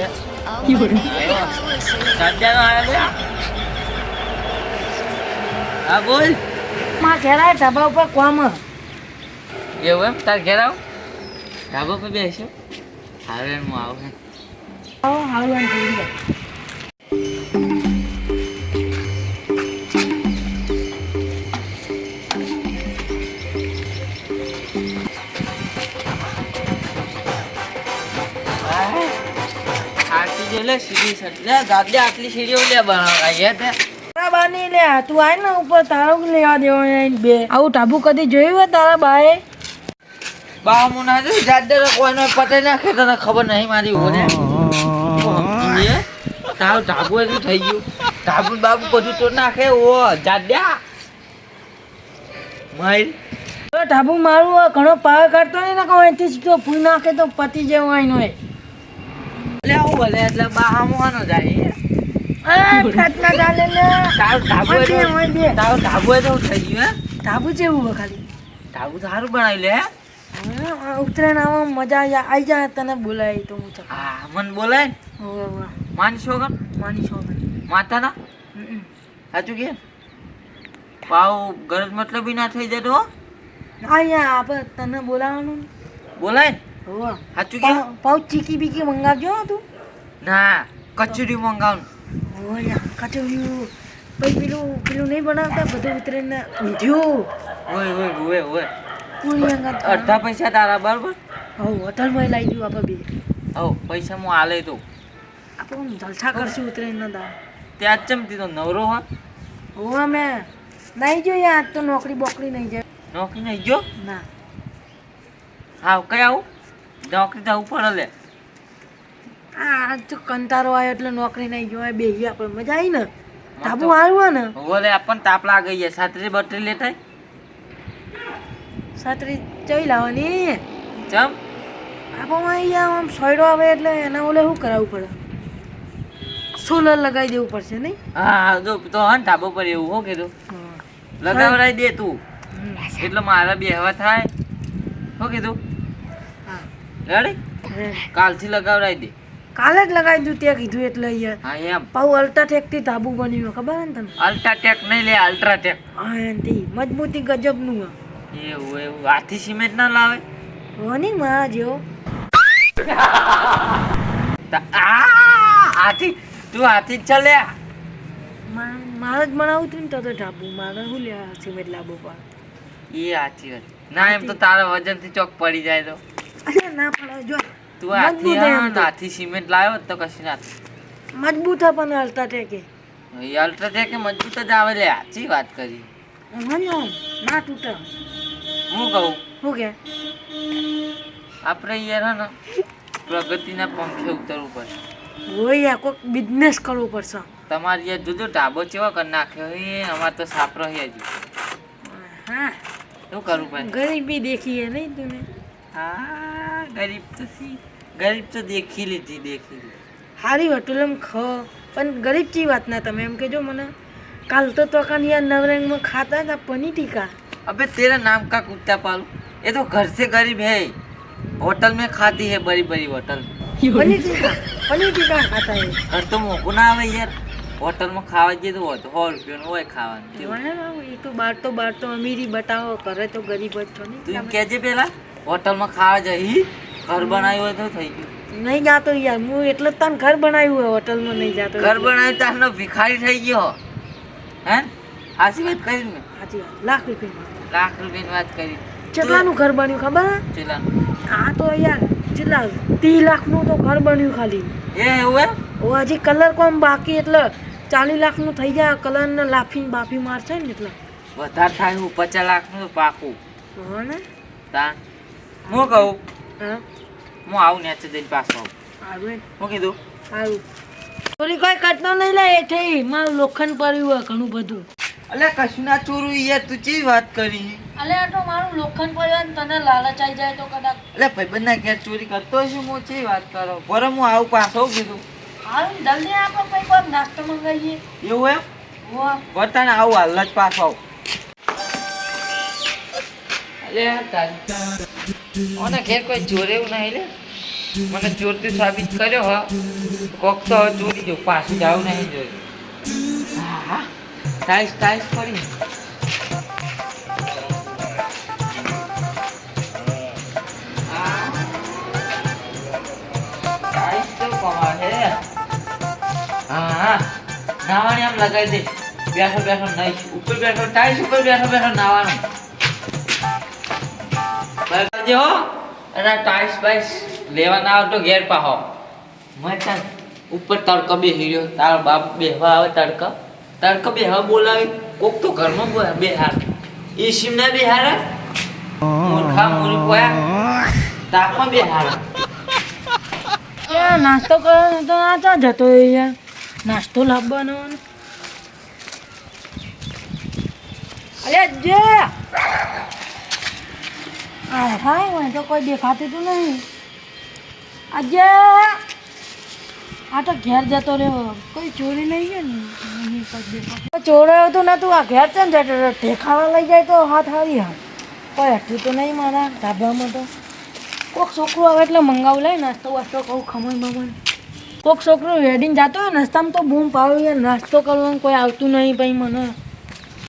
લે હા બોલ. માં ઘેરાય ઢાબા ઉપર કોમ એવું એમ? તાર ઘેર આવ. ધાબા પર બેસ્યો હવે હું આવું આવો હારું લે સીડી સર. લે દાદા આટલી સીડીઓ લે બનાવવા તે. તારા બાની લે તું આય ને ઉપર તારો લેવા દેવો બે. આવું ટાબુ કદી જોયું હોય તારા બાએ? બા હું ના કોઈનો પતે નાખે તને ખબર નહીં મારી ઓને. તારું ઢાબુ એટલું થઈ ગયું. ઢાબુ બાબુ બધું તો નાખે ઓ જાદ્યા મારી તો ટાબુ મારું ઘણો પાવર કાઢતો નહીં ને કહું અહીંથી તો ફૂઈ નાખે તો પતી જેવું આઈનો બોલે એટલે બા હામવાનો જાય અરે ફેટના ચાલે લે તારું ઢાબુ ઓય બે, એટલું- ઓય બે. તારું ઢાબુ એટલું થઈ ગયું હે. ટાબુ જેવું હોય ખાલી. ઢાબુ સારું બનાવી લે ઉત્તરાયણ આવા મજા આવી જાય- જાય તને બોલાય તો હું હા મને બોલાય ને. માની છોકર માની છો. માતાના? સાચું કે? પાવ ગરજ મતલબ ના થઈ જતો. અહીંયા આપણે તને બોલાવવાનું. બોલાય. સાચું કે? પાઉં ચીકી બીકી મંગાવજો તું. ના કચોરી મંગાવું હોવે યાર, કચોરીયું. પછી પેલું પેલું નહીં બનાવતા બધું ઉતરીને ઊંધિયું. ઓય ઓય ઓય ઓય. પૂરી અડધા પૈસા તારા બરાબર? હવ હોટલમાં લઈ દઉં આપણે બે. હવ પૈસા હું આલે તો. આપણે હું જલસા કરશું ઉતરીને દા. ત્યાં જ ચમતી તો નવરો હા? હોવે મેં નહીં જો આજ તો નોકરી બોકરી નહીં જાય. નોકરી નહીં ગયો? ના. હા કઈ આવું? નોકરી જવું પડે લે. આ તો કંટારો આવ્યો એટલે નોકરી નહીં ગયો બે આપણે. મજા આવી ને? તાપુ સારું ને? ઓલે આપણને તાપ લાગે જાય સાતરી બટરી લેતા છત્રી ચઈ લાવવાની? ચમ? આપણે અહીંયા આમ સોયડો આવે એટલે એના ઓલે શું કરાવવું પડે? સોલર લગાવી દેવું પડશે નહીં? હા જો તો હા ને ધાબો પર એવું હો કીધું. લગાવડાવી દે તું. એટલે મારા બે હવા થાય. હો કીધું? હા. રેડી કાલથી લગાવડાવી દે. કાલે જ લગાવી દઉં ત્યાં કીધું એટલે અહીંયા હા એમ. પાઉ અલ્ટ્રાટેકથી ધાબુ બન્યું ખબર ને તમે અલ્ટ્રાટેક નહીં લે અલ્ટ્રાટેક હા એનથી મજબૂતી ગજબનું એવું એવું. હાથી સિમેન્ટ ના લાવે? હોની માં આ હાથી તું હાથી જ ચાલે. મારે જ બનાવું હતું ને તો તો ઢાબુ મારે શું લે સિમેન્ટ લાવવું પણ એ વાત. ના એમ તો તારા વજનથી ચોક પડી જાય તો. અરે ના પડે જો તું આથી હે હા. હાથી સિમેન્ટ લાવ્યો તો કશું ના. મજબૂત પણ અલ્ટા ટેકે. એ અલ્ટ્રાટેક એ મજબૂત જ આવે લે સાચી વાત કરી. મને ના તૂટે. હું કહું? શું કે? આપણે યાર હે ને પ્રગતિના પંખે ઉતરવું પડે. હોય આ કોઈક બિઝનેસ કરવો પડશે. તમારે યાર જુદો ઢાબો ચેવો કરી નાખ્યો એ અમારે તો સાપરો છે. જ હા. શું કરવું પડે ગરીબી દેખીએ નહીં તું હા ગરીબ તો સી ગરીબ તો દેખી લીધી દેખી લીધી હારી હોટલમાં ખ પણ ગરીબ ચી વાત ના તમે એમ કહેજો મને કાલ તો તો કાન યાર નવરંગમાં ખાતા હતા પનીર ટીકા अबे तेरा नाम का कुत्ता पालू ये तो घर से गरीब है होटल में खाती है बड़ी बड़ी होटल પનીર ટીકા પનીર ટીકા ખાતા એ घर तो मोको ना આવે યાર હોટલ માં ખાવા જઈએ તો સો રૂપિયાનું હોય ખાવાનું વાહ, એ તો બાર તો બાર તો અમીરી બતાવો કરે તો ગરીબ જ છો તું એમ નહીં કહેજે પેલા હોટલમાં ખાવા જઈ ઘર બનાવ્યું હોય તો થઈ ગયું. નહીં જાતો યાર હું એટલે તને ઘર બનાવ્યું હોય હોટલમાં નહીં જાતો ઘર બનાવ્યું તારનો ભિખારી થઈ ગયો. હે? આસી વાત કરી ને? સાચી વાત લાખ રૂપિયા લાખ રૂપિયાની વાત કરી. કેટલાનું ઘર બન્યું ખબર? હે? આ તો યાર કેટલા ત્રીસ લાખનું તો ઘર બન્યું ખાલી. એ એવું એમ? ઓ હજી કલર કોમ બાકી એટલે ચાલીસ લાખનું થઈ જાય કલર ને લાફી બાફી મારશે ને એટલે વધારે થાય હું પચાસ લાખનું પાકું. હા ને? તા હું કહું? હું. આવું ને જઈને પાછો આવું. સારું એ. હું કીધું? સારું. ચોરી કોઈ કરતો નહીં લે એઠે મારું લોખંડ પડ્યું હોય ઘણું બધું. અલે કશું ના ચોરું યાર તું ચી વાત કરી? અલે આ તો મારું લોખંડ પડ્યું હોય ને તને લાલચ આવી જાય તો કદાચ. અલે ભાઈબંધ ના ઘેર ચોરી કરતો છું હું ચી વાત કરો? બરો હું આવું પાછો કીધું. હારું જલ્દી આપો પછી કોઈ નાસ્તો મંગાવીએ. એવું એમ? હો. બતાને આવું હાલ જ પાછો આવું. અલે તાર ઓને ઘેર કોઈ જોરે એવું નહીં લે મને ચોરથી સાબિત કર્યો હ કોક તો હવે ચોરી જો પાછું જાવ નહીં જોયું હા હા ટાઈસ ટાઈસ પડી ટાઈસ તો કમા હે હા હા નાવાની આમ લગાવી દે બેઠો બેઠો નહીં ઉપર બેઠો ટાઈસ ઉપર બેઠો બેઠો નાવાનું બરાબર હો. ટાઈસ બાઈસ લેવા ના આવે તો ઘેર પાહો. મચાન ઉપર તડકો બે હીર્યો તારો બાપ બેહવા આવે તડકો. તડકો બેહવા બોલાવે. કોક તો ઘરમાં બેહાર. એ સિમના બેહાર મૂર્ખા, મૂર્ખ પોયા તાપમાં બેહાર. નાસ્તો કરવાનો તો ચા જતો હોય યાર. નાસ્તો લાવવાનો. અલે, જે! આ હાય મને તો કોઈ દેખાતું તો નહીં. આજે આ તો ઘેર જતો રહ્યો. કોઈ ચોરી નહીં ગયો ને. ચોરાયો તો નતું, આ ઘેર છે ને જતો રહ્યો. લઈ જાય તો હાથ હારી હાથ કોઈ હતું તો નહીં મારા ધાબામાં તો. કોક છોકરો આવે એટલે મંગાવું. લે નાસ્તો વાસ્તો કહું ખમણ બમણ. કોક છોકરો વેડીને જતો હોય નાસ્તામાં તો બૂમ પાડું યાર નાસ્તો કરવાનું કોઈ આવતું નહીં ભાઈ મને.